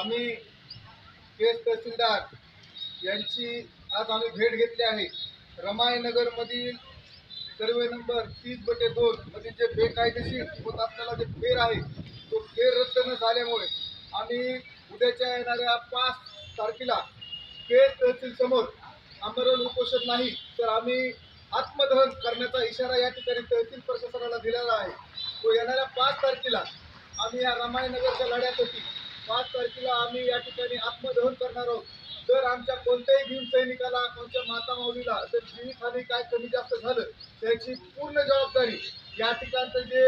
आम्ही केस तहसीलदार यांची आज आम्ही भेट घेतली आहे. रमायनगरमधील सर्वे नंबर तीस बटे दोन मध्ये जे बेकायदेशीर होत असलेला जे फेर आहे तो फेर रद्द न झाल्यामुळे आम्ही उद्याच्या येणाऱ्या पाच तारखेला केस तहसील समोर आमरण उपोषण नाही तर आम्ही आत्मदहन करण्याचा इशारा या ठिकाणी तहसील प्रशासनाला दिलेला आहे. तो येणाऱ्या पाच तारखेला आम्ही या रमायनगरच्या लढ्यासाठी पाच तारखेला आम्ही या ठिकाणी आत्मदहन करणार आहोत. जर आमच्या कोणत्याही भीमसैनिकाला कोणत्या माता माऊलीला जर जीवितहानी काय कमी जास्त झालं त्याची पूर्ण जबाबदारी या ठिकाणचे जे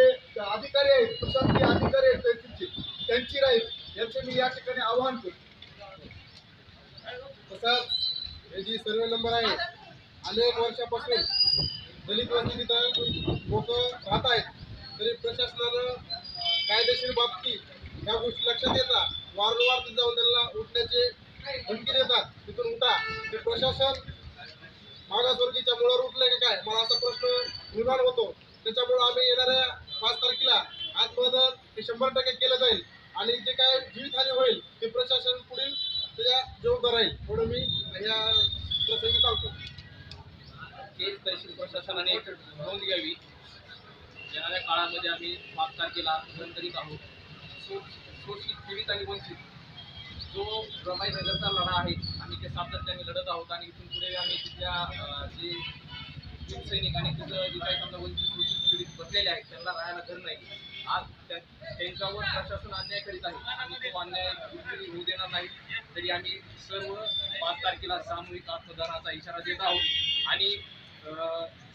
अधिकारी आहेत प्रशासकीय अधिकारी आहेत त्यांची त्यांची राहील याचे मी या ठिकाणी आवाहन करतो. तसंच हे जी सर्वे नंबर आहे अनेक वर्षापासून दलित वस्ती तिथं लोक राहत आहेत. ह्या या गोष्टी लक्षात येतात वारंवार जाऊन त्यांना उठण्याचे धमकी देतात. तिथून उठा. ते प्रशासन मागासवर्गीच्या मुळावर उठलंय का काय? मला असा प्रश्न निर्माण होतो. त्याच्यामुळं आम्ही येणाऱ्या पाच तारखेला आत्मदन हे शंभर टक्के केलं जाईल. आणि जे काय जीवितहानी होईल ते प्रशासन पुढील त्याच्या जबाबदार राहील. म्हणून मी या प्रसंगी सांगतो केस तहसील प्रशासनाने नोंद घ्यावी. येणाऱ्या काळामध्ये आम्ही पाच तारखेला आंदोलन करीत आहोत. शोषित पीडित आणि वंचित. जो रमाईनगरचा लढा आहे आम्ही ते सातत्याने लढत आहोत आणि इथून पुढे आम्ही तिथल्या जे शिवसैनिक आणि तिथं जे काही समजा वंचित शोषित पीडित बसलेले आहेत त्यांना राहायला घर नाही. आज त्या त्यांच्यावर प्रशासन अन्याय करीत आहे. आणि तो अन्याय होऊ देणार नाही. तरी आम्ही सर्व पाच तारखेला सामूहिक आत्मदानाचा इशारा देत आहोत. आणि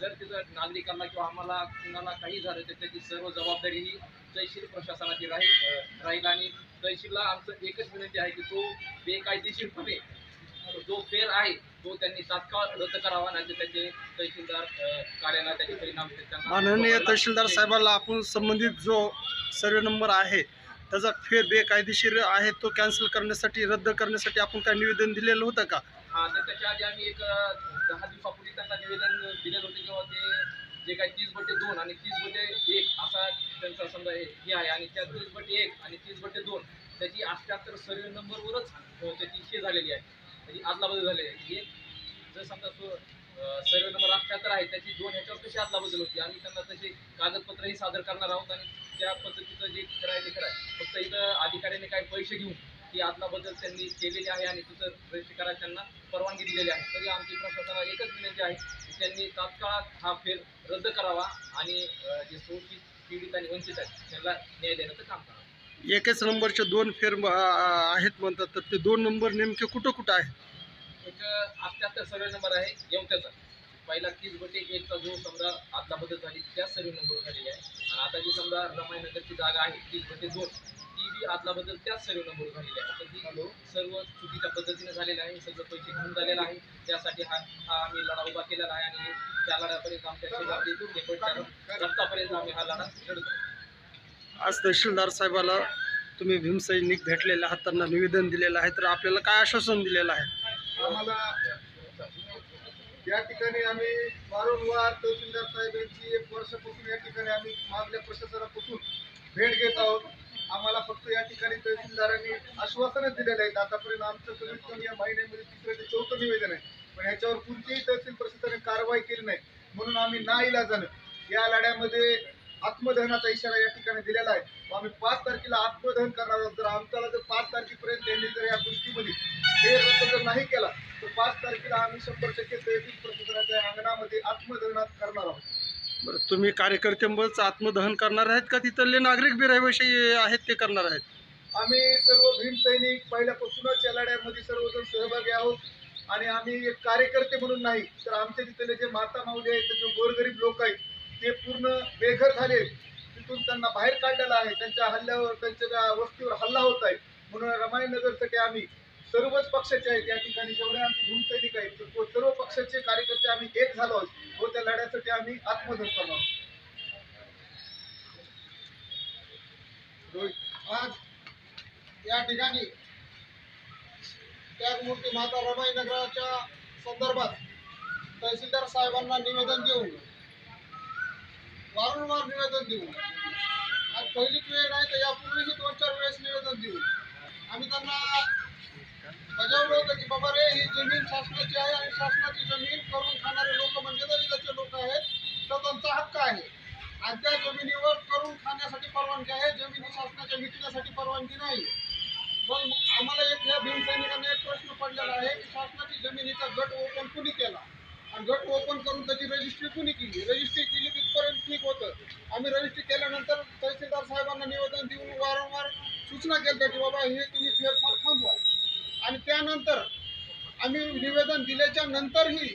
जर तिथं नागरिकांना किंवा आम्हाला कुणाला काही झालं तर त्याची सर्व जबाबदारी ही तहसील प्रशासनाची राहील राहील. आणि तहसीलला आमचं एकच विनंती आहे की तो बेकायदेशीरपणे जो फेर आहे तो त्यांनी तात्काळ रद्द करावा नाही तर त्याचे तहसीलदार अं, कार्यालयात त्याचे परिणाम माननीय तहसीलदार साहेबांना आपण संबंधित जो सर्वे नंबर आहे त्याचा फेर बेकायदेशीर आहे तो कॅन्सल करण्यासाठी रद्द करण्यासाठी आपण काय निवेदन दिलेलं होतं का? तर त्याच्या आधी आम्ही एक अ, दहा दिवसापूर्वी त्यांना निवेदन दिलेलं होतं किंवा ते जे काही तीस बटे दोन आणि तीस बटे एक असा त्यांचा समजा हे हे आहे आणि त्या तीस बटे एक आणि तीस बटे दोन त्याची अठ्याहत्तर सर्वे नंबरवरच त्याची हे झालेली आहे. त्याची आदलाबदल झालेली आहे. एक जर समजा तो सर्वे नंबर अष्ट्याहत्तर आहे त्याची दोन ह्याच्यावर कशी आदलाबदल होती? आम्ही त्यांना तसे कागदपत्रही सादर करणार आहोत आणि त्या पद्धतीचं जे करायचं ते करायचं फक्त इथं अधिकाऱ्यांनी काही पैसे घेऊन ती आदलाबदल त्यांनी केलेली आहे आणि तिथं रजिस्ट्री करायला त्यांना. परवानगी दिलेली आहे. तरी आमची प्रशासनाला एकच विनंती आहे की त्यांनी तात्काळात हा फेर रद्द करावा आणि जे शोषित पीडित आणि वंचित आहेत त्यांना न्याय देण्याचं काम करावं. एकच नंबरचे दोन फेर आहेत म्हणतात तर ते दोन नंबर नेमके कुठं कुठं आहेत? एक अठ्याहत्तर सर्वे नंबर आहे येवत्याचा. पहिला तीस बटे एकचा जो समजा आदला बदल झाली त्याच सर्वे नंबर झालेली आहे. आणि आता जी समजा रमायनगरची जागा आहे तीस बटे दोन. ती बी आदला बदल त्याच सर्वे नंबर झालेली आहे. तर ही सर्व चुकीच्या पद्धतीने झालेलं आहे सगळं पैसे घेऊन झालेलं आहे. त्यासाठी हा हा आम्ही लढा उभा केलेला आहे आणि त्या लढ्यापर्यंत आमच्या शेजारी शेवटच्या रस्तापर्यंत आम्ही हा लढा लढतो आज तहसीलदार साहेबाला तुम्ही भीमसैनिक भेटलेले आहात त्यांना निवेदन दिलेलं आहे तर आपल्याला काय आश्वासन दिलेलं आहे? आम्हाला या ठिकाणी आम्ही वारंवार तहसीलदार साहेब यांची एक वर्षापासून या ठिकाणी आम्ही मागल्या प्रशासनापासून भेट घेत आहोत. आम्हाला फक्त या ठिकाणी तहसीलदारांनी आश्वासनच दिलेले आहेत आतापर्यंत आमचं कमीत कमी या महिन्यामध्ये तिसरं ते चौथं निवेदन आहे. पण ह्याच्यावर कोणतीही तहसील प्रशासनाने कारवाई केली नाही. म्हणून आम्ही ना इलाजानं या लढ्यामध्ये आत्मदहनाचा इशारा या ठिकाणी दिलेला आहे. व आम्ही पाच तारखेला आत्मदहन करणार आहोत. जर आमच्याला जर पाच तारखेपर्यंत त्यांनी जर या गोष्टीमध्ये हे रद्द जर नाही केला तर पाच तारखेला आम्ही शंभर टक्के तहसील प्रशासनाच्या अंगणामध्ये आत्मदहनात करणार आहोत. बरं तुम्ही कार्यकर्त्यांबरोबर आत्मदहन करणार आहेत का? तिथले नागरिक बी रहिवाशी आहेत ते करणार आहेत. आम्ही सर्व भीम सैनिक पहिल्यापासूनच या लढ्यामध्ये सर्वजण सहभागी आहोत. आणि आम्ही एक कार्यकर्ते म्हणून नाही तर आमच्या तिथले जे माता माऊली आहेत जे गोरगरीब लोक आहेत ते पूर्ण बेघर झाले. तिथून त्यांना बाहेर काढलेला आहे. त्यांच्या हल्ल्यावर त्यांच्या वस्तीवर हल्ला होत आहे म्हणून रमाईनगरसाठी आम्ही सर्वच पक्षाचे आहेत. या ठिकाणी जेवढे आमचे भूम आहेत सर्व पक्षाचे कार्यकर्ते आम्ही एक झालो आहोत. व त्या लढ्यासाठी आम्ही आत्मदहन करणार आहोत. आज या ठिकाणी त्यागमूर्ती माता रमाईनगराच्या संदर्भात तहसीलदार साहेबांना निवेदन देऊन वारंवार निवेदन देऊन आज पहिलीच वेळ नाही तर यापूर्वीही दोन चार वेळेस निवेदन देऊन आम्ही त्यांना बजावलं होतं की बाबा रे ही जमीन शासनाची आहे आणि शासनाची जमीन करून खाणारे लोक म्हणजे दलिताचे लोक आहेत. तर त्यांचा हक्क आहे. आणि त्या जमिनीवर करून खाण्यासाठी परवानगी आहे. जमिनी शासनाच्या विकण्यासाठी परवानगी नाही. मग आम्हाला एक या भीमसैनिकांना एक प्रश्न पडलेला आहे की शासनाची जमिनीचा गट ओपन कुणी केला? आणि गट ओपन करून त्याची रजिस्ट्री कुणी केली? रजिस्ट्री केली तिथपर्यंत ठीक होतं. आम्ही रजिस्ट्री केल्यानंतर तहसीलदार साहेबांना निवेदन देऊन वारंवार सूचना केल्या की बाबा हे तुम्ही फेरफार आणि त्यानंतर आम्ही निवेदन दिल्याच्या नंतरही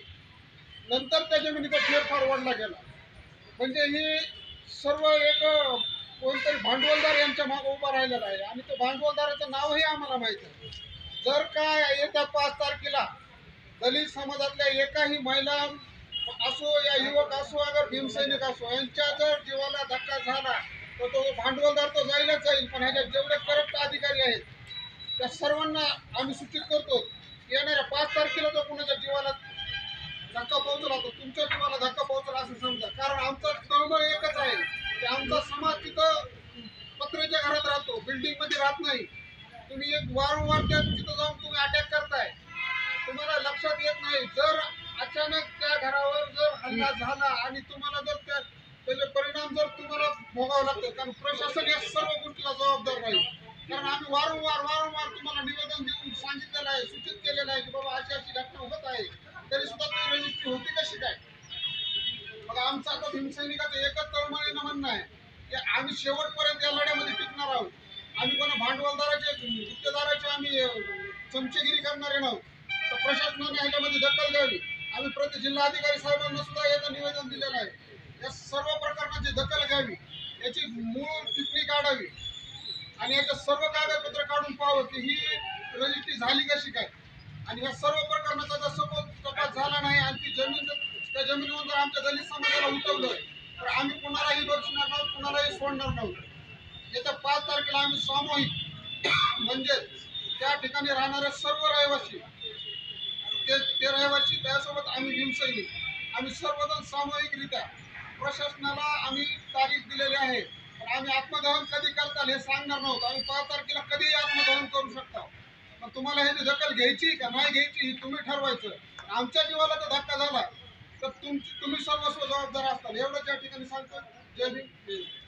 नंतर त्या जमिनीचा फेरफार ओढला गेला. म्हणजे ही सर्व एक कोणतरी भांडवलदार यांच्या मागे उभा राहिलेला आहे. आणि त्या भांडवलदाराचं नावही आम्हाला माहीत आहे. जर का येत्या पाच तारखेला दलित समाजातल्या एकाही महिला असो या युवक असो अगर भीमसैनिक असो यांच्या जर जीवाला धक्का झाला तर तो भांडवलदार तो जाईलच जाईल. पण ह्याच्यात जेवढे करप्ट अधिकारी आहेत त्या सर्वांना आम्ही सूचित करतो येणाऱ्या पाच तारखेला जो कुणाच्या जीवाला धक्का पोहोचला तो तुमच्या जीवाला धक्का पोहोचला असं समजा. कारण आमचा तळमळ एकच आहे. की आमचा समाज तिथं पत्र्याच्या घरात राहतो बिल्डिंगमध्ये राहत नाही. तुम्ही एक वारंवार त्या तिथं जाऊन तुम्ही अटॅक करताय. तुम्हाला लक्षात येत नाही. जर अचानक त्या घरावर जर हल्ला झाला आणि तुम्हाला जर त्या त्याचे परिणाम जर तुम्हाला भोगावं लागतं कारण प्रशासन या सर्व गोष्टीला जबाबदार राहील. कारण आम्ही वारंवार वारंवार तुम्हाला निवेदन देऊन सांगितलेलं आहे सूचित केलेलं आहे की बाबा अशी अशी घटना होत आहे. तरी सुद्धा ती रजिस्ट्री होती कशी काय मग आमचं आता भीमसैनिकाचं एकच तळमळीनं म्हणणं आहे की आम्ही शेवटपर्यंत या लढ्यामध्ये टिकणार आहोत. आम्ही कोणा भांडवलदाराचे गुत्तेदाराचे आम्ही चमचेगिरी करणारे नाहोत तर प्रशासनाने ह्याच्यामध्ये दखल घ्यावी. आम्ही प्रति जिल्हाधिकारी साहेबांना सुद्धा याचं निवेदन दिलेलं आहे. या सर्व प्रकरणाची दखल घ्यावी. याची मूळ टिप्पणी काढावी. आणि याच्या सर्व कागदपत्र काढून पाहावं की ही रजिस्ट्री झाली कशी काय? आणि या सर्व प्रकरणाचा जर सपोज तपास झाला नाही आणि ती जमीन जर- त्या जमिनीवर जर आमच्या दलित समाजाला उठवलं तर आम्ही कुणालाही बक्षणार नव्हतं कुणालाही सोडणार नव्हतं येत्या पाच तारखेला आम्ही सामूहिक म्हणजे त्या ठिकाणी राहणारे सर्व रहिवासी ते ते रहिवासी त्यासोबत आम्ही भीमसैनिक आम्ही सर्वजण सामूहिकरित्या प्रशासनाला आम्ही तारीख दिलेली आहे. आम्ही आत्मदहन कधी करताल हे सांगणार नव्हतं. आम्ही पाच तारखेला कधीही आत्मदहन करू शकता. पण तुम्हाला ह्याची दखल घ्यायची का? नाही घ्यायची ही तुम्ही ठरवायचं. आमच्या जीवाला तर धक्का झाला. तर तुमची तुम्ही सर्वस्व जबाबदार असताल. एवढंच या ठिकाणी सांगतो. जय भीम. जय हिंद.